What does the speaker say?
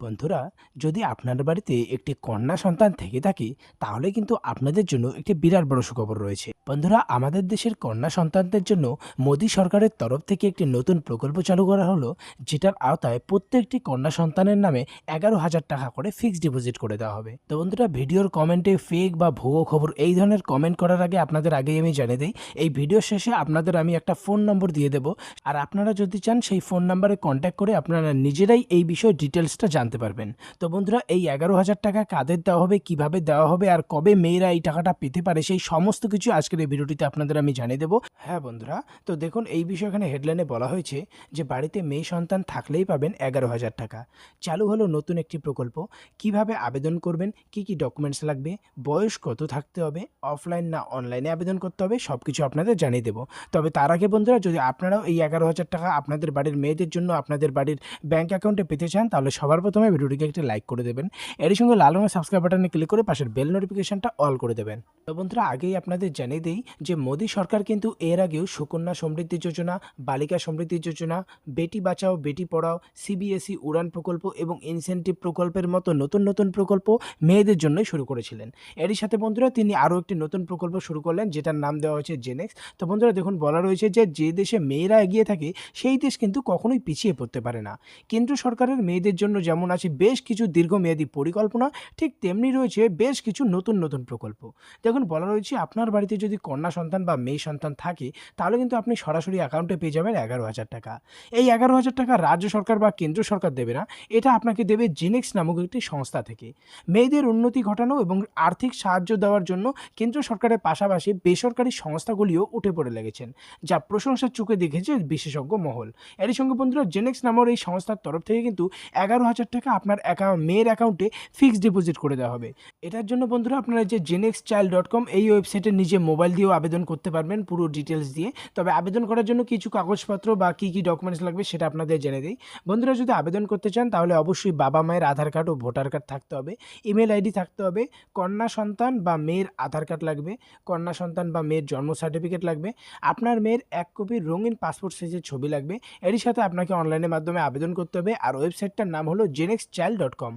বন্ধুরা, যদি আপনার বাড়িতে একটি কন্যা সন্তান থেকে থাকে, তাহলে কিন্তু আপনাদের জন্য একটি বিরাট বড় সুখবর রয়েছে। বন্ধুরা, আমাদের দেশের কন্যা সন্তানদের জন্য মোদী সরকারের তরফ থেকে একটি নতুন প্রকল্প চালু করা হলো, যেটার আওতায় প্রত্যেকটি কন্যা সন্তানের নামে এগারো হাজার টাকা করে ফিক্সড ডিপোজিট করে দেওয়া হবে। তো বন্ধুরা, ভিডিওর কমেন্টে ফেক বা ভুয়ো খবর এই ধরনের কমেন্ট করার আগে আপনাদের আগেই আমি জানিয়ে দিই, এই ভিডিও শেষে আপনাদের আমি একটা ফোন নম্বর দিয়ে দেবো। আর আপনারা যদি চান, সেই ফোন নাম্বারে কন্ট্যাক্ট করে আপনারা নিজেরাই এই বিষয়ে ডিটেলসটা জানতে পারবেন। তো বন্ধুরা, এই এগারো হাজার টাকা কাদের দেওয়া হবে, কীভাবে দেওয়া হবে, আর কবে মেয়েরা এই টাকাটা পেতে পারে, সেই সমস্ত কিছু আজকের এই ভিডিওটিতে আপনাদের আমি জানিয়ে দেবো। হ্যাঁ বন্ধুরা, তো দেখুন, এই বিষয়ে এখানে হেডলাইনে বলা হয়েছে যে, বাড়িতে মেয়ে সন্তান থাকলেই পাবেন এগারো হাজার টাকা। চালু হলো নতুন একটি প্রকল্প। কীভাবে আবেদন করবেন, কি কি ডকুমেন্টস লাগবে, বয়স কত থাকতে হবে অফলাইন না অনলাইনে আবেদন করতে হবে সব কিছু আপনাদের জানিয়ে দেবো। তবে তার আগে বন্ধুরা, যদি আপনারাও এই এগারো হাজার টাকা আপনাদের বাড়ির মেয়েদের জন্য আপনাদের বাড়ির ব্যাংক অ্যাকাউন্টে পেতে চান, তাহলে সবার প্রথমে ভিডিওটিকে একটি লাইক করে দেবেন। এরই সঙ্গে লাল রঙের সাবস্ক্রাইব বাটনে ক্লিক করে পাশের বেল নোটিফিকেশনটা অল করে দেবেন। তো বন্ধুরা, আগেই আপনাদের জানিয়ে দিই যে মোদী সরকার কিন্তু এর আগেও সুকন্যা সমৃদ্ধি যোজনা, বালিকা সমৃদ্ধি যোজনা, বেটি বাঁচাও, বেটি পড়াও, সিবিএসই উড়ান প্রকল্প এবং ইনসেন্টিভ প্রকল্পের মতো নতুন নতুন প্রকল্প মেয়েদের জন্যই শুরু করেছিলেন। এরই সাথে বন্ধুরা, তিনি আরও একটি নতুন প্রকল্প শুরু করলেন, যেটার নাম দেওয়া হয়েছে জেনেক্স তো বন্ধুরা, দেখুন, বলা রয়েছে যে যে দেশে মেয়েরা এগিয়ে থাকে, সেই দেশ কিন্তু কখনোই পিছিয়ে পড়তে পারে না। কেন্দ্র সরকারের মেয়েদের জন্য যেমন আছে বেশ কিছু দীর্ঘমেয়াদী পরিকল্পনা, ঠিক তেমনি রয়েছে বেশ কিছু নতুন নতুন প্রকল্প। দেখুন, বলা রয়েছে আপনার বাড়িতে যদি কন্যা সন্তান বা মেয়ে সন্তান থাকে, তাহলে কিন্তু আপনি সরাসরি অ্যাকাউন্টে পেয়ে যাবেন এগারো হাজার টাকা। এই এগারো হাজার টাকা রাজ্য সরকার বা কেন্দ্র সরকার দেবে না, এটা আপনাকে দেবে জিনেক্স নামক একটি সংস্থা থেকে। মেয়েদের উন্নতি ঘটানো এবং আর্থিক সাহায্য দেওয়ার জন্য কেন্দ্র সরকারের পাশাপাশি বেসরকারি সংস্থাগুলিও উঠে পড়ে লেগেছেন, যা প্রশংসার চোখে দেখেছে বিশেষজ্ঞ মহল। এরই সঙ্গে বন্ধুরা জেনেক্স নামের এই সংস্থার তরফ থেকে কিন্তু এগারো হাজার টাকা আপনার অ্যাকাউন্ট মেয়ের অ্যাকাউন্টে ফিক্সড ডিপোজিট করে দেওয়া হবে। এটার জন্য বন্ধুরা আপনারা যে জেনেক্স চাইল্ড ডট কম এই ওয়েবসাইটে নিজে মোবাইল দিয়েও আবেদন করতে পারবেন পুরো ডিটেলস দিয়ে। তবে আবেদন করার জন্য কিছু কাগজপত্র বা কী কী ডকুমেন্টস লাগবে সেটা আপনাদের জেনে দিই। বন্ধুরা যদি আবেদন করতে চান তাহলে অবশ্যই বাবা মায়ের আধার কার্ড ও ভোটার কার্ড থাকতে হবে। ইমেল আইডি থাকতে হবে, কন্যা সন্তান বা মেয়ের আধার কার্ড লাগবে, কন্যা সন্তান বা মেয়ের জন্ম সার্টিফিকেট লাগবে, আপনার মেয়ের এক কপি রঙিন পাসপোর্ট সাইজের ছবি লাগবে। এরই সাথে আপনাকে অনলাইনের মাধ্যমে আবেদন করতে হবে। আর ওয়েবসাইটটার নাম হলো জেনেক্স চাইল্ড ডট কম